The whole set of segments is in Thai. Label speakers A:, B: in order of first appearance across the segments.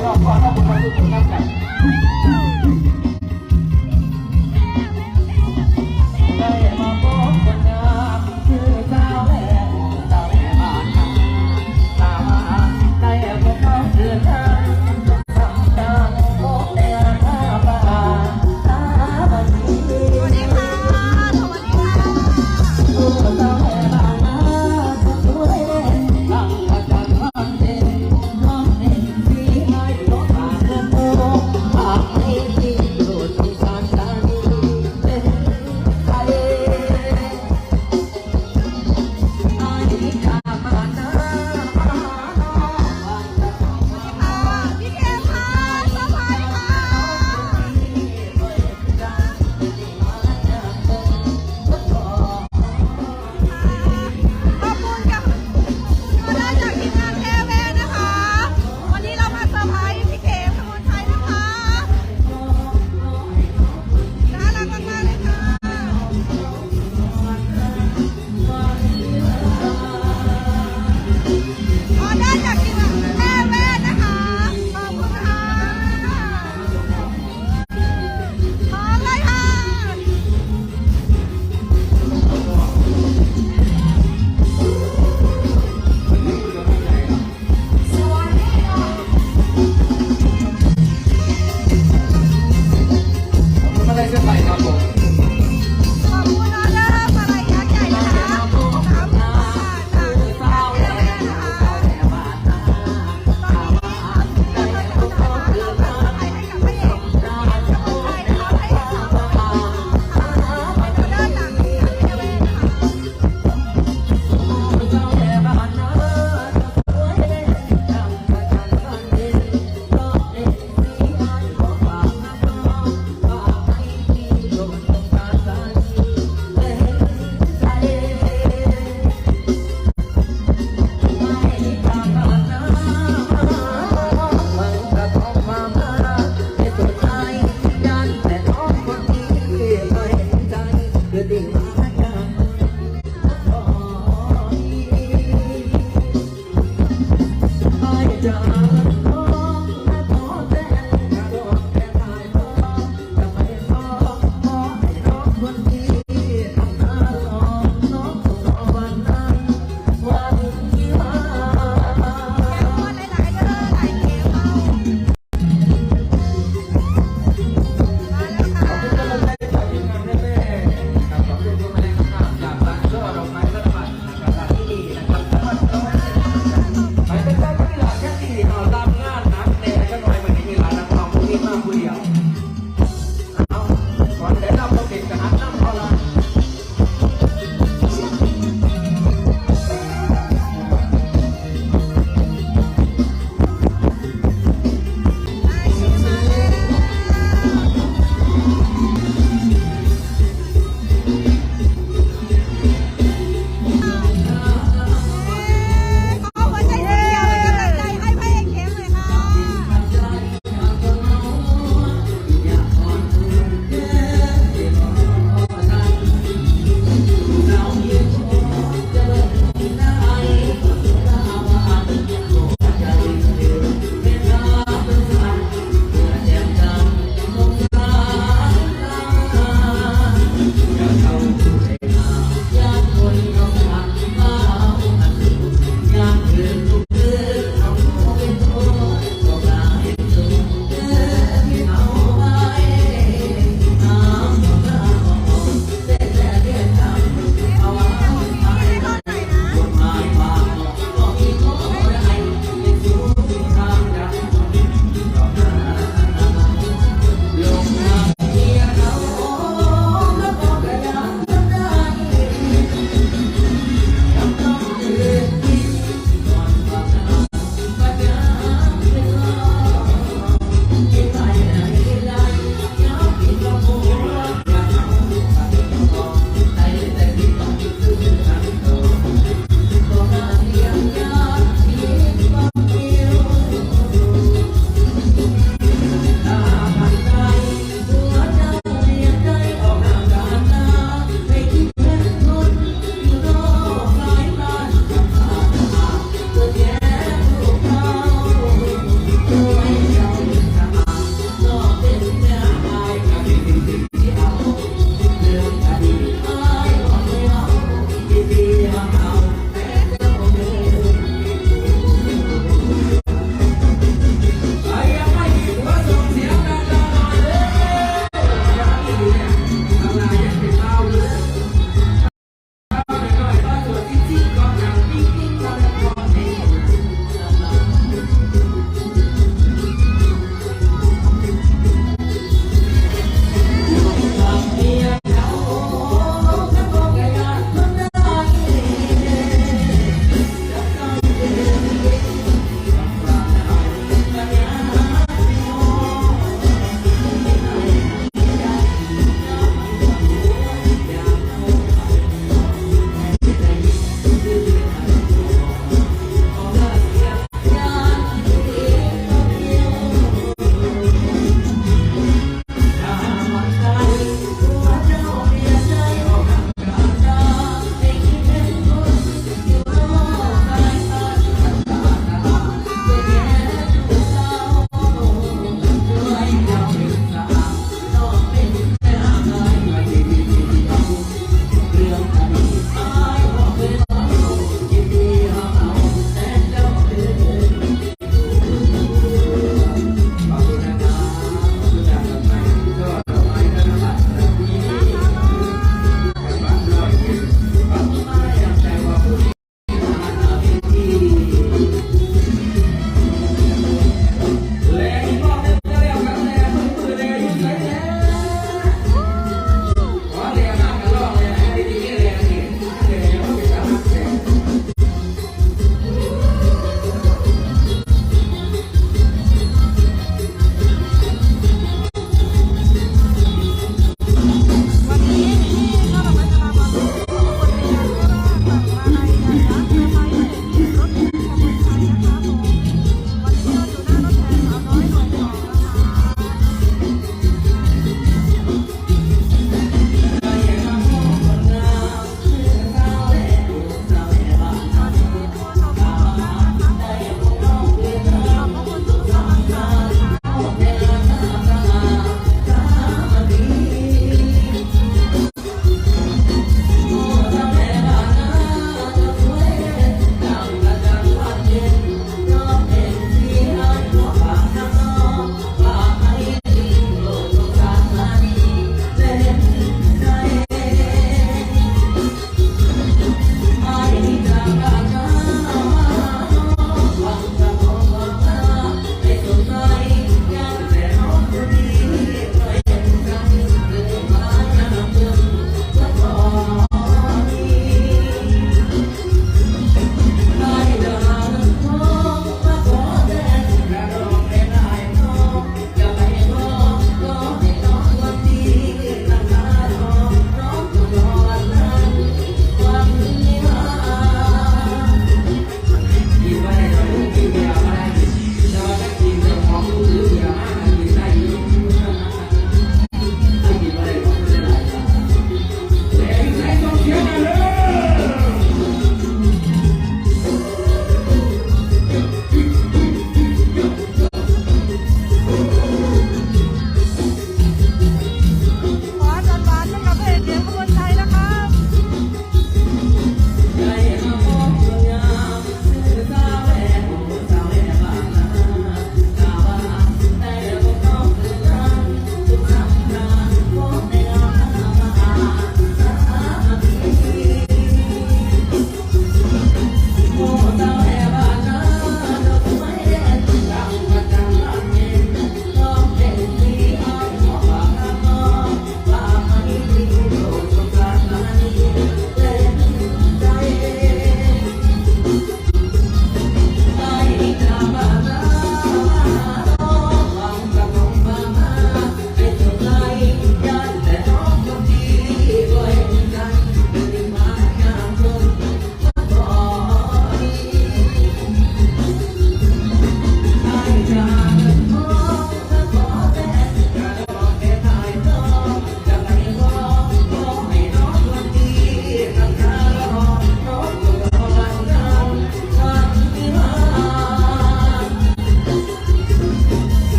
A: พี่น้องขอขอบคุณทุกคนนะ
B: ครั
A: บ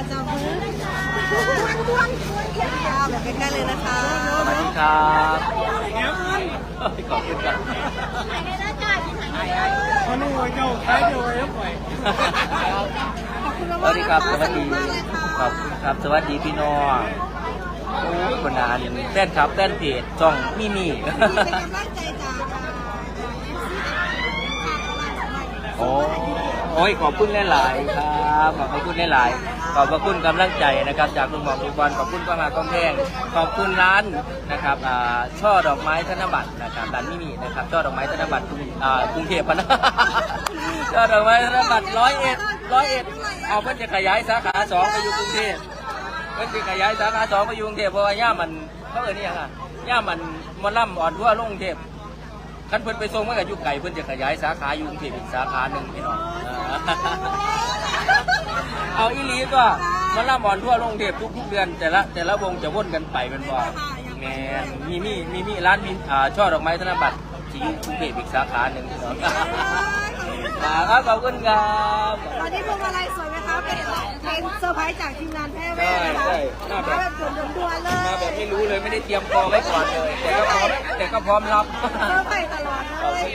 B: ค่ะแบบใกล้ๆเลยนะคะ
A: สวัสดีครับขอบคุณครับ
C: เขาหนูเจ้าขายเดียวไว้แล้วปล่อย
B: ขอบคุณมาก
A: วัสดีครับสวัสดี
B: มากเลยค่ะ
A: ขอบคุณครับ สวัสดีพี่น้องโอ้คนนานแฟนครับแฟนเพจช่องมิมี่
B: เป็นกำลังใจจากเอฟซี
A: โอ้โอ้ยขอบคุณหลาย ๆ ครับ ขอบคุณหลาย ๆ ขอบพระคุณกำลังใจนะครับ จากลุงหมอลุงบอลขอบคุณป้ามากำแพงขอบคุณร้านนะครับอ่าช่อดอกไม้ธนบัตรนะครับร้านมินินะครับช่อดอกไม้ธนบัตรกรุงอ่ากรุงเทพพะนะ ช่อดอกไม้ธนบัตรร้อยเอ็ดร้อยเอ็ดเอาเพื่อจะขยายสาขาสองไปอยู่กรุงเทพเพื่อจะขยายสาขาสองไปอยู่กรุงเทพเพราะว่าย่ามันเขาเอ่ยนี่ยังไงย่ามันมอล่ำอ่อนทั่วลงกรุงเทพคันเพิ่นไปส่งมันก็อยู่ไกลเพิ่นจะขยายสาขาอยู่กรุงเทพอีกสาขาหนึ่งพี่น้อง เอาอีหลีก็มันละบอลทั่วโรงเทพทุกๆเดือน แต่ละแต่ละวงจะวนกันไปเป็นบ่แมนมีมีมีมีร้านมีอ่าช่อดอกไม้ธนบัตรที่อยู่กรุงเทพอีกสาขาหนึ่งพี่น้องครับขอบคุณครับ
B: วันนี้พวงมาลัยสวยไหมคะเป็นเป็นเซอร์ไพรส์จากทีมงานแพร่แม่นะคะ
A: ใช่ใช่
B: มาแบบด่วนๆเลย
A: มาแบบไม่รู้เลยไม่ได้เตรียมตัวไว้ก่อนเลย แต่ก็พร้อมแต่ก็พร้อมรับ
B: เซอร์ไพรส์ตลอด
A: ขอบ
B: เล
A: คุ
B: ย